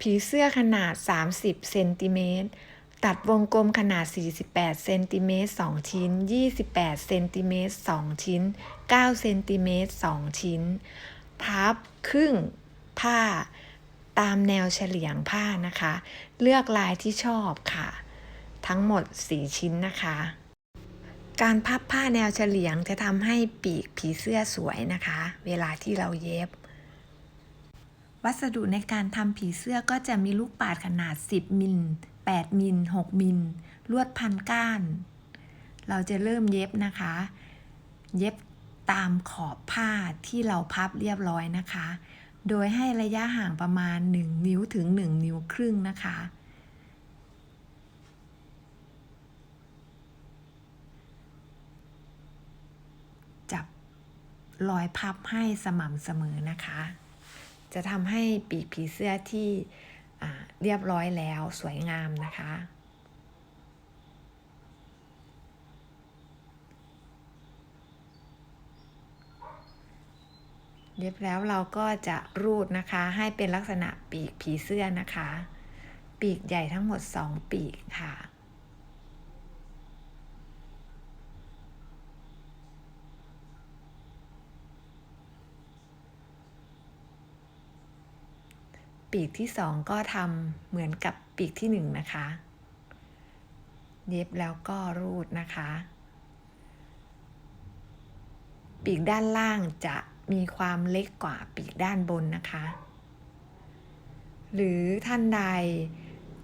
ผีเสื้อขนาด 30 เซนติเมตร ตัดวงกลมขนาด 48 เซนติเมตร 2 ชิ้น 28 เซนติเมตร 2 ชิ้น 9 เซนติเมตร 2 ชิ้น พับครึ่งผ้า ตามแนวเฉลียงผ้านะคะ เลือกลายที่ชอบค่ะ ทั้งหมด 4 ชิ้นนะคะ การพับผ้าแนวเฉลียงจะทำให้ปีกผีเสื้อสวยนะคะ เวลาที่เราเย็บ วัสดุในการทำผีเสื้อก็จะมีลูกปาดขนาด 10 มิล 8 มิล 6 มิล ลวดพันก้าน เราจะเริ่มเย็บนะคะ เย็บตามขอบผ้าที่เราพับเรียบร้อยนะคะ โดยให้ระยะห่างประมาณ 1 นิ้วถึง 1 นิ้วครึ่งนะคะ จับรอยพับให้สม่ำเสมอนะคะ จะทำให้ปีกผีเสื้อที่เรียบร้อยแล้วสวยงามนะคะเรียบแล้วเราก็จะรูดนะคะให้เป็นลักษณะปีกผีเสื้อนะคะ ปีกใหญ่ทั้งหมด 2 ปีกค่ะ ปีกที่สองก็ทำเหมือนกับปีกที่หนึ่งนะคะ เย็บแล้วก็รูดนะคะ ปีกด้านล่างจะมีความเล็กกว่าปีกด้านบนนะคะ หรือท่านใด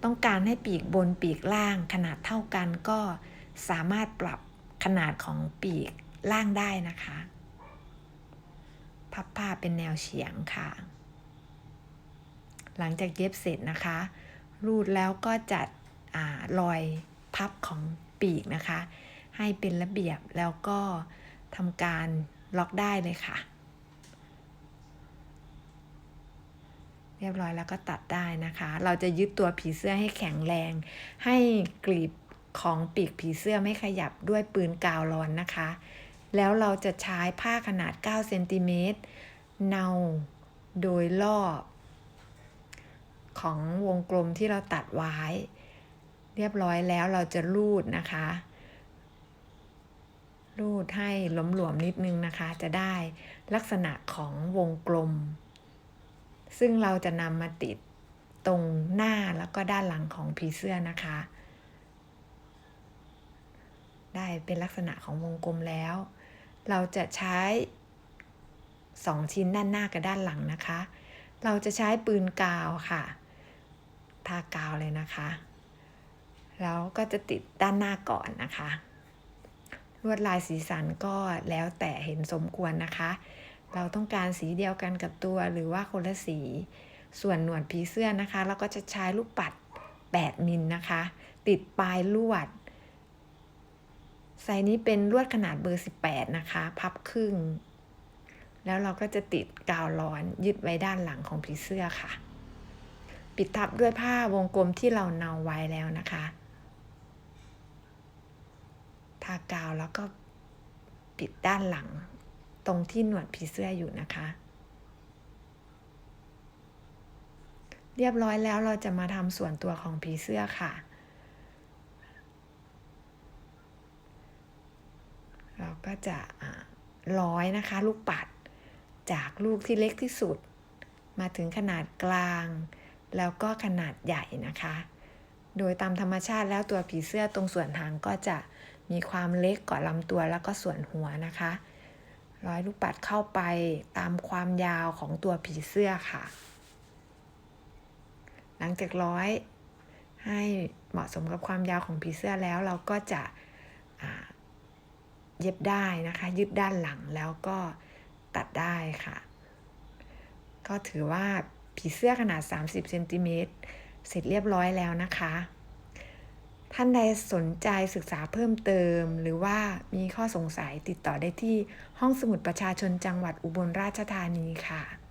ต้องการให้ปีกบนปีกล่างขนาดเท่ากันก็สามารถปรับขนาดของปีกล่างได้นะคะ พับผ้าเป็นแนวเฉียงค่ะ หลังจากเย็บเสร็จนะคะ รูดแล้วก็จัดอรอยพับของปีกนะคะ ให้เป็นระเบียบแล้วก็ทำการล็อกได้เลยค่ะ เรียบร้อยแล้วก็ตัดได้นะคะ เราจะยึดตัวผีเสื้อให้แข็งแรง ให้กลีบของปีกผีเสื้อไม่ขยับด้วยปืนกาวร้อนนะคะ แล้วเราจะใช้ผ้าขนาด 9 เซนติเมตรเนาโดยรอบ ของวงกลมที่เราตัดไว้ เรียบร้อยแล้วเราจะรูดนะคะ รูดให้หลวมๆนิดนึงนะคะ จะได้ลักษณะของวงกลม ซึ่งเราจะนำมาติดตรงหน้าแล้วก็ด้านหลังของผีเสื้อนะคะ ได้เป็นลักษณะของวงกลมแล้ว เราจะใช้2ชิ้นด้านหน้ากับด้านหลังนะคะ เราจะใช้ปืนกาวค่ะากาวเลยนะคะ แล้วก็จะติดด้านหน้าก่อนนะคะ ลวดลายสีสันก็แล้วแต่เห็นสมควรนะคะ เราต้องการสีเดียวกันกับตัวหรือว่าคนละสี ส่วนหนวดผีเสื้อนะคะ เราก็จะใช้ลูกปัด 8 มิลนะคะ ติดปลายลวดไซนี้เป็นลวดขนาดเบอร์ 18 นะคะ พับครึ่ง แล้วเราก็จะติดกาวร้อนยึดไว้ด้านหลังของผีเสื้อค่ะ ปิดทับด้วยผ้าวงกลมที่เราเนาไว้แล้วนะคะทากาวแล้วก็ปิดด้านหลัง ตรงที่หนวดผีเสื้ออยู่นะคะ เรียบร้อยแล้วเราจะมาทำส่วนตัวของผีเสื้อค่ะ เราก็จะร้อยนะคะ ลูกปัดจากลูกที่เล็กที่สุด มาถึงขนาดกลาง แล้วก็ขนาดใหญ่นะคะ โดยตามธรรมชาติแล้วตัวผีเสื้อตรงส่วนหางก็จะมีความเล็กกว่าลำตัวแล้วก็ส่วนหัวนะคะ ร้อยลูกปัดเข้าไปตามความยาวของตัวผีเสื้อค่ะ หลังจากร้อยให้เหมาะสมกับความยาวของผีเสื้อแล้วเราก็จะเย็บได้นะคะยึดด้านหลังแล้วก็ตัดได้ค่ะ ก็ถือว่า ผีเสื้อขนาด 30เซนติเมตรเสร็จเรียบร้อยแล้วนะคะ ท่านใดสนใจศึกษาเพิ่มเติม หรือว่ามีข้อสงสัยติดต่อได้ที่ห้องสมุดประชาชนจังหวัดอุบลราชธานีค่ะ